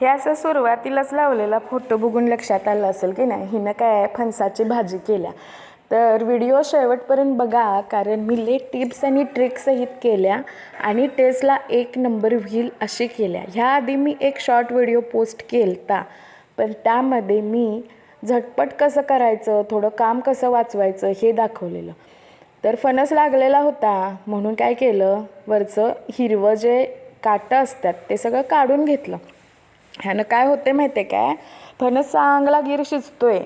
हे असं सुरुवातीलाच लावलेला फोटो बघून लक्षात आलं असेल की नाही? हिनं काय फणसाची भाजी केल्या. तर व्हिडिओ शेवटपर्यंत बघा कारण मी लेट टिप्स आणि ट्रिक्ससहित केल्या आणि टेस्टला एक नंबर व्हील अशी केल्या. ह्याआधी मी एक शॉर्ट व्हिडिओ पोस्ट केलता पण त्यामध्ये मी झटपट कसं करायचं थोडं काम कसं वाचवायचं हे दाखवलेलं. तर फणस लागलेला होता म्हणून काय केलं? वरचं हिरवं जे काटं असतात ते सगळं काढून घेतलं. ह्यानं काय होते माहिती आहे काय? फणस चांगला गिर शिजतोय.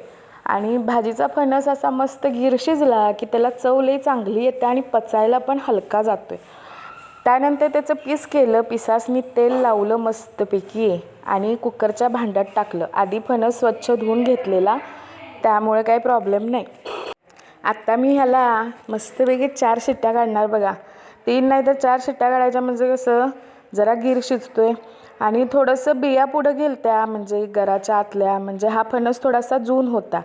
आणि भाजीचा फणस असा मस्त गिर शिजला की त्याला चव लई चांगली येते आणि पचायला पण हलका जातोय. त्यानंतर त्याचं पीस केलं पिसासनी तेल लावलं मस्तपैकी आणि कुकरच्या भांड्यात टाकलं. आधी फणस स्वच्छ धुवून घेतलेला त्यामुळे काही प्रॉब्लेम नाही. आत्ता मी ह्याला मस्तपैकी चार शिट्ट्या काढणार बघा. तीन नाही तर चार शिट्ट्या काढायच्या म्हणजे कसं? जरा गिर शिजतोय. आणि थोडंसं बिया पुढं गेलत्या म्हणजे घराच्या आतल्या म्हणजे हा फणस थोडासा जून होता.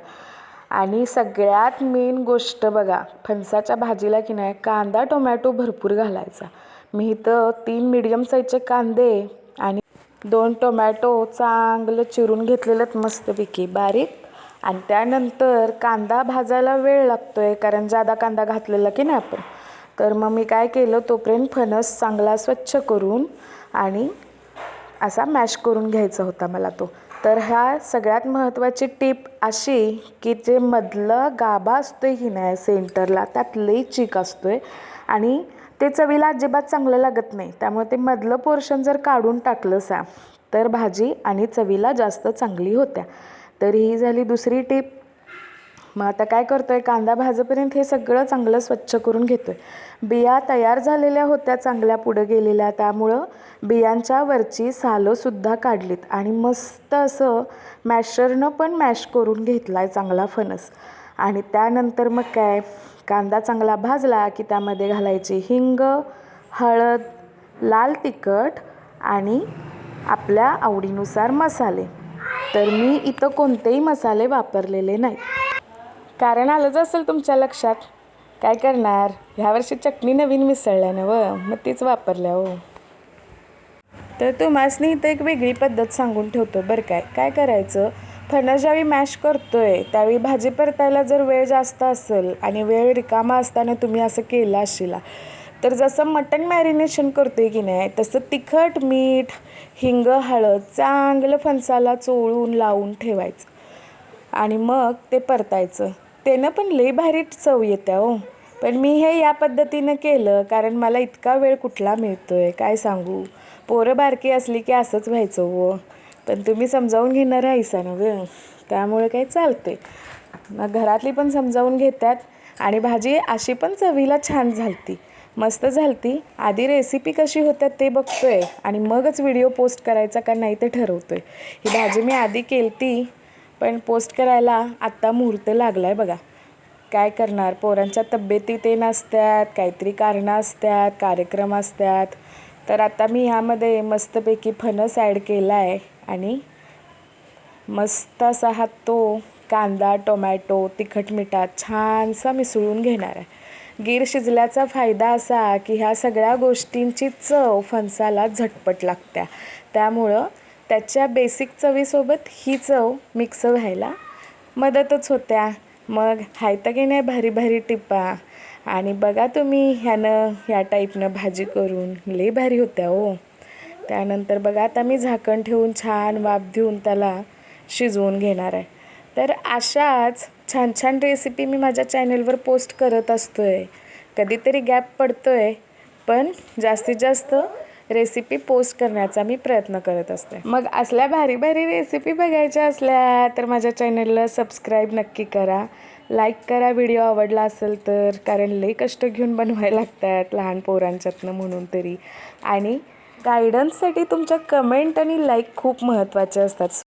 आणि सगळ्यात मेन गोष्ट बघा फणसाच्या भाजीला की नाही कांदा टोमॅटो भरपूर घालायचा. मी इथं तीन मिडियम साईजचे कांदे आणि दोन टोमॅटो चांगलं चिरून घेतलेलं मस्तपैकी बारीक. आणि त्यानंतर कांदा भाजायला वेळ लागतो आहे कारण जादा कांदा घातलेला की नाही आपण. तर मग मी काय केलं तोपर्यंत फणस चांगला स्वच्छ करून आणि असा मॅश करून घ्यायचा होता मला तो. तर ह्या सगळ्यात महत्त्वाची टीप अशी की जे मधलं गाभा आहे की नाही सेंटरला त्यात लई चीक असतो आहे आणि ते चवीला अजिबात चांगलं लागत नाही. त्यामुळे ते मधलं पोर्शन जर काढून टाकलं सा तर भाजी आणि चवीला जास्त चांगली होत्या. तर ही झाली दुसरी टीप मग आता काय करतो आहे कांदा भाजेपर्यंत हे सगळं चांगलं स्वच्छ करून घेतो आहे बिया तयार झालेल्या होत्या चांगल्या पुढं गेलेल्या. त्यामुळं बियांच्या वरची सालंसुद्धा काढलीत आणि मस्त असं मॅशरनं पण मॅश करून घेतला आहे चांगला फणस. आणि त्यानंतर मग काय कांदा चांगला भाजला की त्यामध्ये घालायची हिंग हळद लाल तिखट आणि आपल्या आवडीनुसार मसाले. तर मी इथं कोणतेही मसाले वापरलेले नाही. कारण आलंच असेल तुमच्या लक्षात. काय करणार? ह्यावर्षी चटणी नवीन मिसळल्या ना व मग तीच वापरल्या हो. तर तुम्हासनी इथं एक वेगळी पद्धत सांगून ठेवतो बरं काय. काय करायचं? फणस ज्यावेळी मॅश करतो आहे त्यावेळी भाजी परतायला जर वेळ जास्त असेल आणि वेळ रिकामा असताना तुम्ही असं केलं अशिला तर जसं मटण मॅरिनेशन करतो आहे की नाही तसं तिखट मीठ हिंग हळद चांगलं फणसाला चोळून लावून ठेवायचं. आणि मग ते परतायचं. त्यानं पण लई भारी चव येत्या हो. पण मी हे या पद्धतीनं केलं कारण मला इतका वेळ कुठला मिळतो आहे काय सांगू? पोरं बारकी असली की असंच व्हायचं व. पण तुम्ही समजावून घेणार आहेसा ना ग? त्यामुळे काही चालते मग घरातली पण समजावून घेतात आणि भाजी अशी पण चवीला छान झालती. मस्त झालती. आधी रेसिपी कशी होत्या ते बघतोय आणि मगच व्हिडिओ पोस्ट करायचा का नाही ते ठरवतोय. ही भाजी मी आधी केलती पण पोस्ट करायला आत्ता मुहूर्त लागला आहे बघा. काय करणार? पोरांच्या तब्येती ते नसतात काहीतरी कारणं असतात कार्यक्रम असतात तर आता मी ह्यामध्ये मस्तपैकी फणस ॲड केला आहे आणि मस्त असा हा तो कांदा टोमॅटो तिखट मिठात छानसा मिसळून घेणार आहे. गीर शिजल्याचा फायदा असा की ह्या सगळ्या गोष्टींची चव फणसाला झटपट लागत्या. त्यामुळं त्याच्या बेसिक चवीसोबत ही चव मिक्स व्हायला मदतच होत्या. मग हायता की नाही भारी भारी टिपा आणि बघा तुम्ही ह्यानं ह्या टाईपनं भाजी करून. लई भारी होत्या हो. त्यानंतर बघा आता मी झाकण ठेवून छान वाफ देऊन त्याला शिजवून घेणार आहे. तर अशाच छान छान रेसिपी मी माझ्या चॅनलवर पोस्ट करत असतो आहे कधीतरी गॅप पडतो आहे पण जास्तीत जास्त रेसिपी पोस्ट करण्याचा मी प्रयत्न करत असते. मग असल्या भारी भारी रेसिपी बघायच्या असल्या तर माझ्या चॅनलला सबस्क्राईब नक्की करा. लाईक करा व्हिडिओ आवडला असेल तर कारण लई कष्ट घेऊन बनवायला लागतात लहान पोरांच्यातनं म्हणून तरी. आणि गायडन्ससाठी तुमच्या कमेंट आणि लाईक खूप महत्त्वाचे असतात.